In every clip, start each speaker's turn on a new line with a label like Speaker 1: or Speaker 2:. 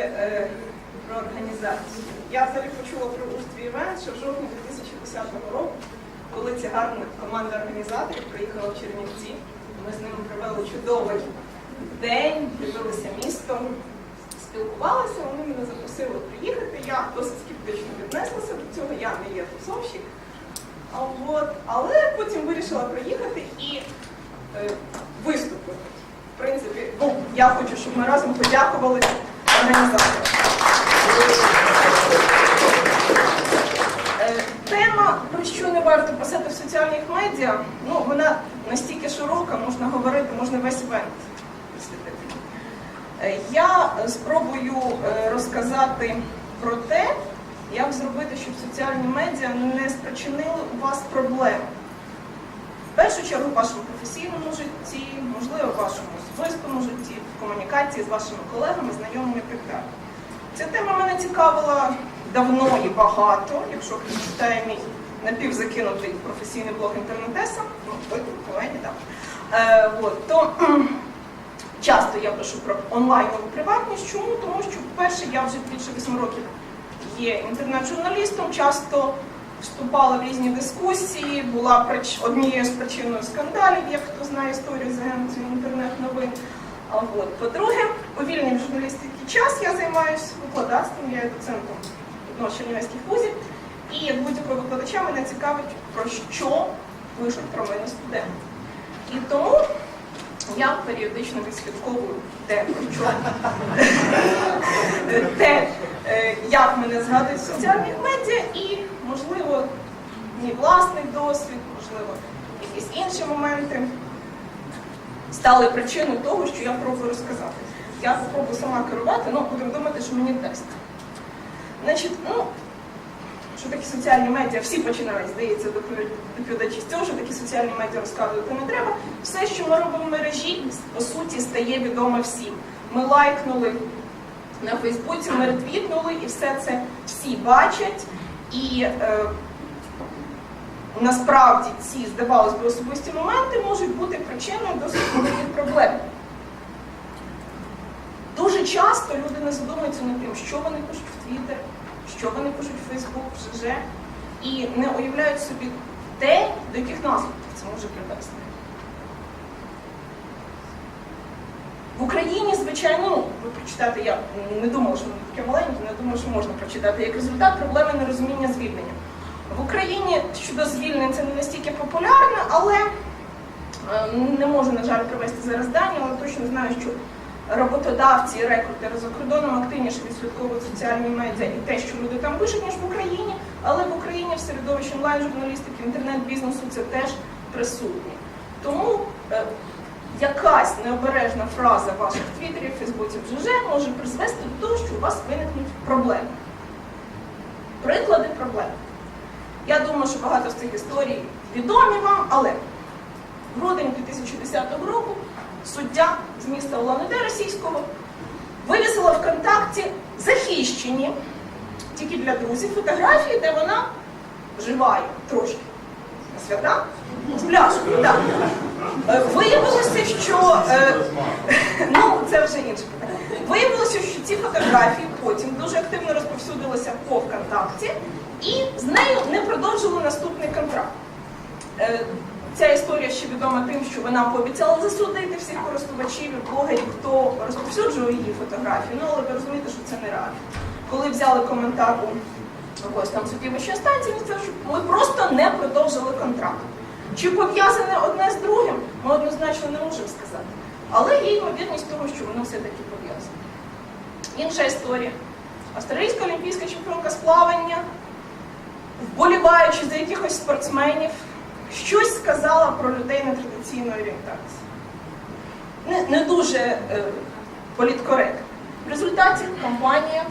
Speaker 1: е, про організацію. Я взагалі почула про Устрій Івент ще в жовтні 2010 року, коли ця гарна команда організаторів приїхала в Чернівці. Ми з ними провели чудовий день, дивилися місто, спілкувалися, вони мене запросили приїхати. Я досить скептично віднеслася до цього, я не є тусовщик. А от, але потім вирішила приїхати і е, виступити. В принципі, ну, я хочу, щоб ми разом подякували організаторам. Е, Тема, про що не варто писати в соціальних медіа, ну вона настільки широка, можна говорити, можна весь івент присвятити. Е, Я спробую е, розказати про те, як зробити, щоб соціальні медіа не спричинили у вас проблем. В першу чергу в вашому професійному житті, можливо, в вашому особистому житті, в комунікації з вашими колегами, знайомими і так далі. Ця тема мене цікавила давно і багато. Якщо хтось читає мій напівзакинутий професійний блог інтернетеса, ну, ви колеги, так. Е, от, то часто я пишу про онлайнову приватність. Чому? Тому що, по-перше, я вже більше 8 років є інтернет-журналістом, часто вступала в різні дискусії, була однією з причиною скандалів, як хто знає історію з інтернет-новин. По-друге, у вільний журналістський час я займаюся викладацтвом, я є доцентом одного чернівецьких вузів. І як будь-якого викладача мене цікавить, про що пишуть про мене студенти. І тому я періодично відслідковую те, про що те, е, як мене згадують в соціальних медіа, і, можливо, мій власний досвід, можливо, якісь інші моменти стали причиною того, що я пробую розказати. Я спробую сама керувати, але будемо думати, що мені тест. Значить, ну, що такі соціальні медіа, всі починають, здається, доповідачі з цього, що такі соціальні медіа розказувати не треба. Все, що ми робимо в мережі, по суті, стає відомо всім. Ми лайкнули на Фейсбуці, ми ретвітнули, і все це всі бачать. І е, насправді ці, здавалось би, особисті моменти можуть бути причиною досить великих проблем. Дуже часто люди не задумуються над тим, що вони пишуть в Твіттер, що вони пишуть в Фейсбук, в ЖЖ, і не уявляють собі те, до яких наслідків це може привести. В Україні, звичайно, ну, ви прочитаєте, я не думала, що воно таке маленьке, не думаю, що можна прочитати. Як результат, проблеми нерозуміння звільнення. В Україні щодо звільнень це не настільки популярно, але е, не можу, на жаль, привести зараз дані, але точно знаю, що роботодавці і рекрутери за кордоном активніше відслідковують соціальні медіа і те, що люди там пишуть, ніж в Україні, але в Україні в середовищі онлайн-журналістики, інтернет-бізнесу це теж присутнє. Тому е, якась необережна фраза ваших твіттері, Фейсбуці, в ЖЖ може призвести до того, що у вас виникнуть проблеми. Приклади проблем. Я думаю, що багато з цих історій відомі вам, але в грудень 2010 року суддя з міста Улан-Удэ російського вивісила ВКонтакті захищені тільки для друзів фотографії, де вона вживає трошки свята з пляшкою. Так. Е, Виявилося, що е, ну це вже інше питання. Виявилося, що ці фотографії потім дуже активно розповсюдилися по ВКонтакті, і з нею не продовжили наступний контракт. Е, Ця історія ще відома тим, що вона пообіцяла засудити всіх користувачів і блогерів, хто розповсюджує її фотографії. Ну, але ви розумієте, що це нереально. Коли взяли коментар у якогось там суддівищої станції, він сказав, що ми просто не продовжили контракт. Чи пов'язане одне з другим, ми однозначно не можемо сказати. Але є ймовірність того, що воно все-таки пов'язане. Інша історія. Австралійська олімпійська чемпіонка з плавання, вболіваючи за якихось спортсменів, щось сказала про людей нетрадиційної орієнтації. Не, не дуже е, політкоректно. В результаті компанія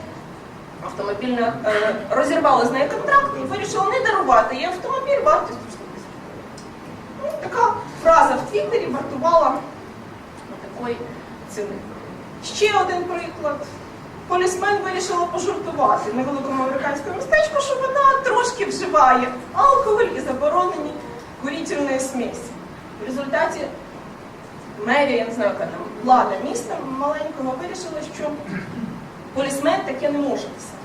Speaker 1: автомобільна е, розірвала з нею контракт і вирішила не дарувати їй автомобіль вартістю Ну, така фраза в Твіттері вартувала такої ціни. Ще один приклад. Полісмен вирішила пожартувати невеликому американському містечку, що вона трошки вживає алкоголь і заборонені курительної смесі. В результаті мерія, я не знаю, яка там влада міста маленького вирішила, що Полісмен таке не може писати.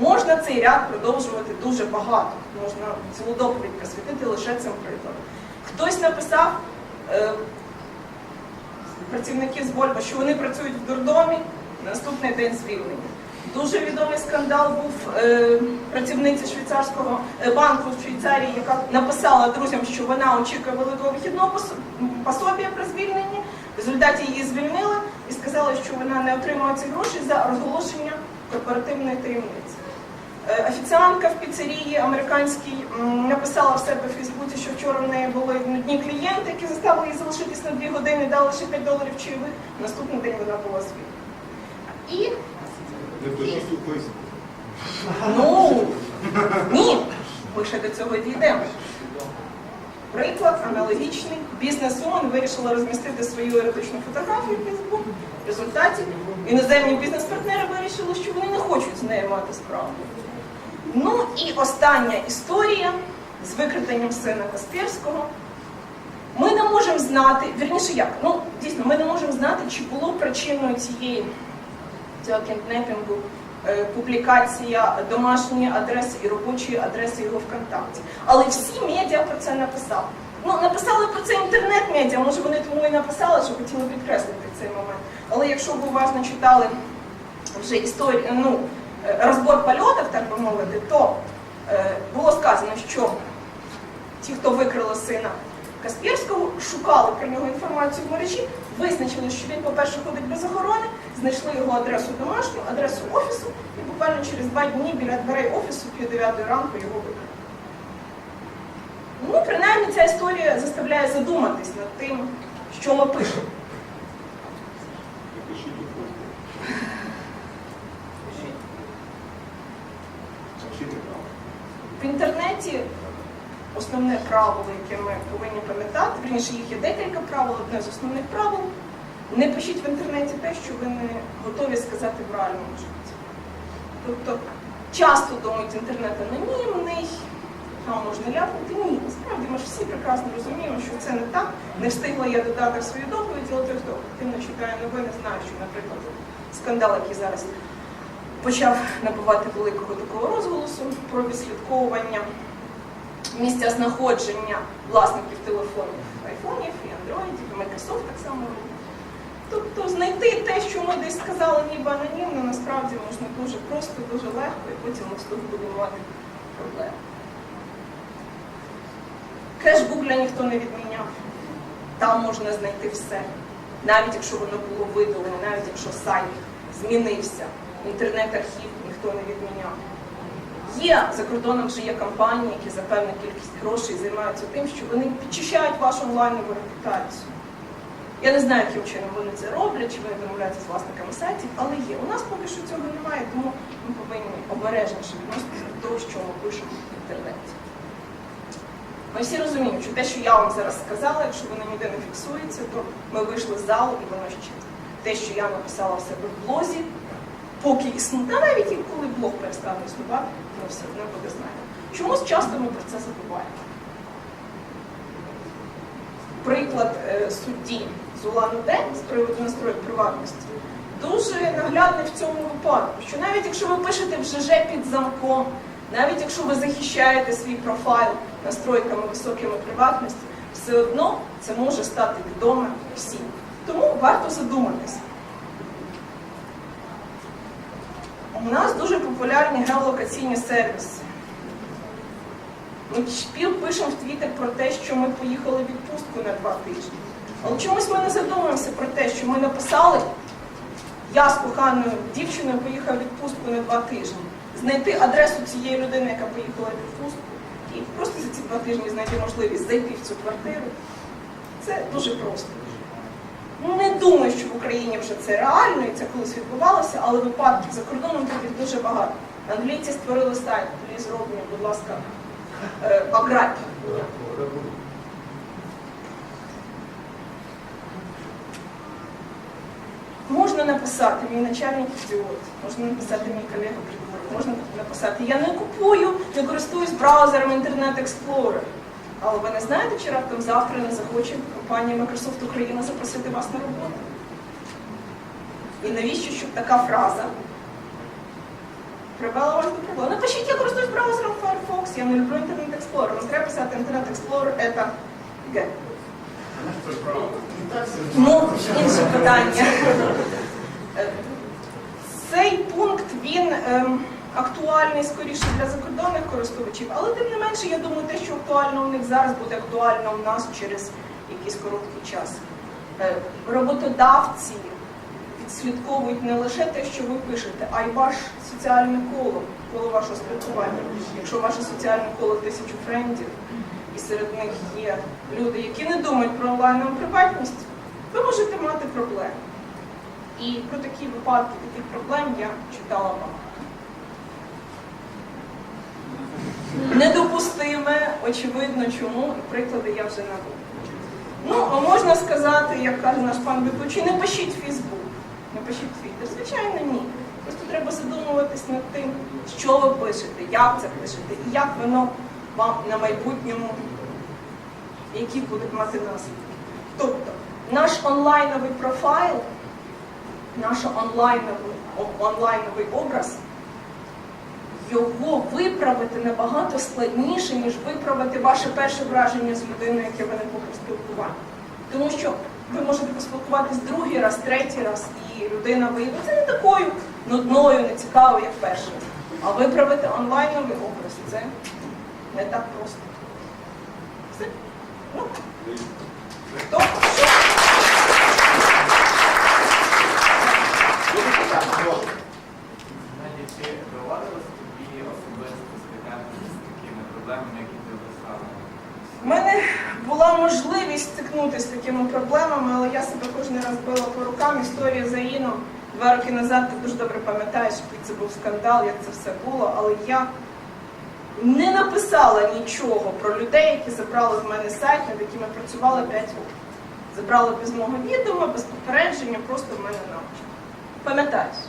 Speaker 1: Можна цей ряд продовжувати дуже багато. Можна цілу доповідь присвятити лише цим прикладом. Хтось написав е, працівників з Вольво, що вони працюють в дурдомі, наступний день звільнення. Дуже відомий скандал був е, працівниці швейцарського е, банку в Швейцарії, яка написала друзям, що вона очікує великого вихідного пос- пособія при звільненні. В результаті її звільнили і сказали, що вона не отримала ці гроші за розголошення корпоративної таємниці. Е, Офіціантка в піцерії американській написала в себе в Фейсбуці, що вчора в неї були нудні клієнти, які заставили її залишитись на дві години, дали лише 5 доларів чайових. Наступний день вона була звільнена. І. Ну ні, ми ще до цього дійдемо. Приклад аналогічний. Бізнес-вумен вирішила розмістити свою еротичну фотографію в Фейсбук. В результаті іноземні бізнес-партнери вирішили, що вони не хочуть з нею мати справу. Ну і остання історія з викраденням сина Касперського. Ми не можемо знати, вірніше як, ну дійсно, ми не можемо знати, чи було причиною цієї цього кіднепінгу е, публікація домашньої адреси і робочої адреси його ВКонтакті. Але всі медіа про це написали. Ну, написали про це інтернет-медіа, може вони тому і написали, що хотіли підкреслити цей момент. Але якщо ви уважно читали вже історію, ну, розбор польотів, так би мовити, то е, було сказано, що ті, хто викрили сина Каспірського, шукали про нього інформацію в мережі, визначили, що він, по-перше, ходить без охорони, знайшли його адресу домашню, адресу офісу, і буквально через два дні біля дверей офісу пів дев'ятої ранку його викрили. Ну, принаймні, ця історія заставляє задуматись над тим, що ми пишемо.
Speaker 2: Не пишіть у Фейсбук. Вчити право.
Speaker 1: В інтернеті основне правило, яке ми повинні пам'ятати, вірніше їх є декілька правил, одне з основних правил. Не пишіть в інтернеті те, що ви не готові сказати в реальному житті. Тобто часто думають, інтернет анонімний, там можна ляпнути. Ні, насправді ми ж всі прекрасно розуміємо, що це не так. Не встигла я додати свою доповідь, але хто активно читає новини, знає, що, наприклад, скандал, який зараз почав набувати великого такого розголосу про відслідковування місця знаходження власників телефонів айфонів і андроїдів, і Microsoft так само робить. Тобто знайти те, що ми десь сказали ніби анонімно, насправді можна дуже просто, дуже легко, і потім ми того будемо мати проблеми. Кеш Гугля ніхто не відміняв. Там можна знайти все. Навіть якщо воно було видалене, навіть якщо сайт змінився, інтернет-архів ніхто не відміняв. Є за кордоном вже є компанії, які за певну кількість грошей займаються тим, що вони підчищають вашу онлайнову репутацію. Я не знаю, яким чином вони це роблять, чи вони домовляються з власниками сайтів, але є. У нас поки що цього немає, тому ми повинні обережніше відноситися до того, що ми пишемо в інтернеті. Ми всі розуміємо, що те, що я вам зараз сказала, якщо воно ніде не фіксується, то ми вийшли з залу і воно ще. Те, що я написала в себе в блозі, поки існує, та навіть коли блог перестане існувати, воно все одно буде знайдено. Чомусь часто ми про це забуваємо. Приклад е, судді з Улан-Удэ з приводу настрою приватності дуже наглядний в цьому випадку, що навіть якщо ви пишете в ЖЖ під замком, навіть якщо ви захищаєте свій профайл настройками високими приватності, все одно це може стати відоме всім. Тому варто задуматися. У нас дуже популярні геолокаційні сервіси. Ми шпіл пишемо в Твіттер про те, що ми поїхали в відпустку на два тижні. Але чомусь ми не задумуємося про те, що ми написали, я з коханою дівчиною поїхав в відпустку на два тижні. Знайти адресу цієї людини, яка поїхала в відпустку, і просто за ці два тижні знайти можливість зайти в цю квартиру. Це дуже просто. Ну, Не думаю, що в Україні вже це реально і це колись відбувалося, але випадків за кордоном таких дуже багато. Англійці створили сайт, rob me, будь ласка, е, пограбь. Можна написати мій начальник ідіот, можна написати мій колега придурок, можна написати Я не купую, не користуюсь браузером Explorer. Але ви не знаєте, чи раптом завтра не захоче компанія Microsoft Україна запросити вас на роботу? І навіщо, щоб така фраза привела вас до проблем? Напишіть, я користуюсь браузером Firefox, я не люблю Internet Explorer. Не треба писати Internet Explorer, це Г. Ну, інше питання. Е, Цей пункт він ем, актуальний скоріше для закордонних користувачів, але тим не менше, я думаю, те, що актуально у них зараз, буде актуально у нас через якийсь короткий час. Е, Роботодавці відслідковують не лише те, що ви пишете, а й ваш соціальне коло, коло вашого спілкування. Якщо ваше соціальне коло тисячу френдів, і серед них є люди, які не думають про онлайнову приватність, ви можете мати проблеми. І про такі випадки таких проблем я читала багато. Недопустиме, очевидно, чому, і приклади я вже навела. Ну, можна сказати, як каже наш пан ведучий, не пишіть Фейсбук, не пишіть Твіттер. Звичайно, ні. Просто треба задумуватись над тим, що ви пишете, як це пишете, і як воно вам на майбутньому, які будуть мати наслідки. Тобто, наш онлайновий профайл, наш онлайновий, онлайновий образ, його виправити набагато складніше, ніж виправити ваше перше враження з людиною, яке виникло при спілкуванні. Тому що ви можете поспілкуватись другий раз, третій раз, і людина виявиться не такою нудною, нецікавою, як перша. А виправити онлайновий образ це не так просто. Все. Ну, хто що?
Speaker 2: Дуже питання, прошу.
Speaker 3: Навіть чи доводилось тобі особисто стикатися з такими проблемами, які ти описала?
Speaker 1: У мене була можливість стикнутися з такими проблемами, але я себе кожен раз била по рукам. Історія за Іном два роки назад ти дуже добре пам'ятаєш, який це був скандал, як це все було. Але я не написала нічого про людей, які забрали в мене сайт, над якими працювали 5 років. Забрали без мого відома, без попередження, просто в мене на очі. Пам'ятаюсь.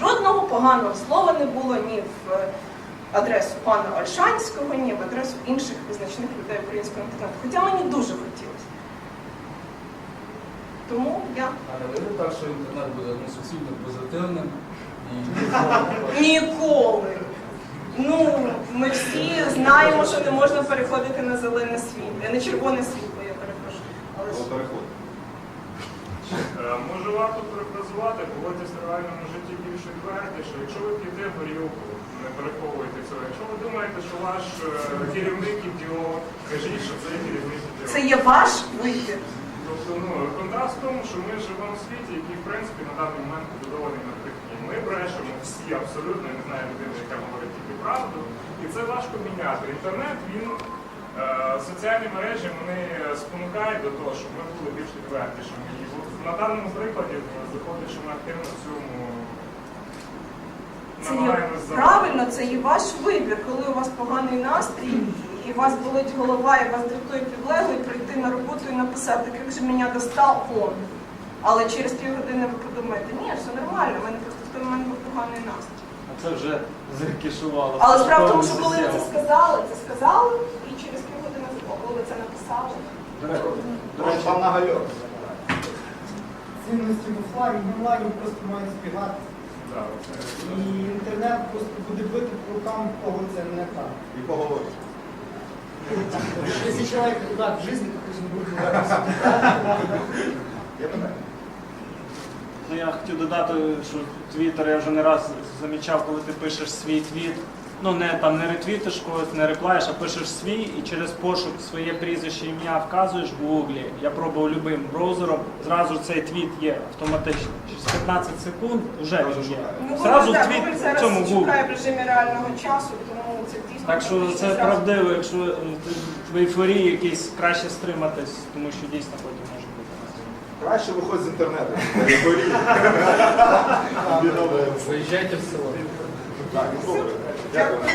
Speaker 1: Жодного поганого слова не було ні в е, адресу пана Ольшанського, ні в адресу інших визначних людей українського інтернету. Хоча мені дуже хотілося. Тому я
Speaker 4: А не вийде так, що інтернет буде ну, суцільно позитивним і
Speaker 1: ніколи. Ну, ми всі знаємо, що не можна переходити на зелене світло, на червоне світло, я перепрошую. Але ж-
Speaker 2: Було переход.
Speaker 5: Е, Може варто перефразувати, поводьтесь в реальному житті більш відвертіше. Якщо ви п'єте горілку, не переховуйте цього. Якщо ви думаєте, що ваш е, керівник ідіот, кажіть, що це керівник ідіот.
Speaker 1: це є ваш вибір.
Speaker 5: Тобто, ну, контраст в тому, що ми живемо в світі, який, в принципі, на даний момент побудований на брехні. Ми брешемо всі абсолютно, я не знаю людини, яка говорить тільки правду. І це важко міняти. Інтернет, він, е, соціальні мережі, вони спонукають до того, щоб ми були більш відвертішими. На даному прикладі е, виходить, що ми активно в цьому
Speaker 1: Це є правильно, це є ваш вибір, коли у вас поганий настрій, і у вас болить голова, і вас дратує підлеглий, прийти на роботу і написати, як же мене достав он. Але через півгодини ви подумаєте, ні, все нормально, в мене просто в той момент був поганий настрій.
Speaker 4: а це вже закішувало.
Speaker 1: Але справа в тому, що коли ви це сказали, це сказали, і через півгодини, коли ви це написали.
Speaker 4: До речі,
Speaker 2: пан Нагальов.
Speaker 6: Цінності в офлайні в онлайні просто мають збігати.
Speaker 5: Да,
Speaker 6: І інтернет просто буде бити по рукам, кого це не так.
Speaker 2: І поговорити.
Speaker 6: Якщо чоловік так в житті, то хтось не буде говорити.
Speaker 7: Ну, я хотів додати, що Твіттер я вже не раз замічав, коли ти пишеш свій твіт. Ну не там не ретвітиш когось, не реплаєш, а пишеш свій і через пошук своє прізвище ім'я вказуєш в Гуглі. Я пробував любим браузером. Зразу цей твіт є автоматично. Через 15 секунд вже він є.
Speaker 1: Ну,
Speaker 7: Зразу
Speaker 1: так,
Speaker 7: твіт
Speaker 1: Google
Speaker 7: в
Speaker 1: зараз
Speaker 7: цьому Гуглі.
Speaker 1: шукає в режимі реального часу, тому це дійсно.
Speaker 7: Так що
Speaker 1: практично
Speaker 7: це
Speaker 1: зразу.
Speaker 7: правдиво, якщо е, ти в ейфорії якийсь краще стриматись, тому що дійсно потім може бути.
Speaker 2: Краще виходь з інтернету.
Speaker 4: Виїжджайте в село.
Speaker 2: Так, добре. Дякую.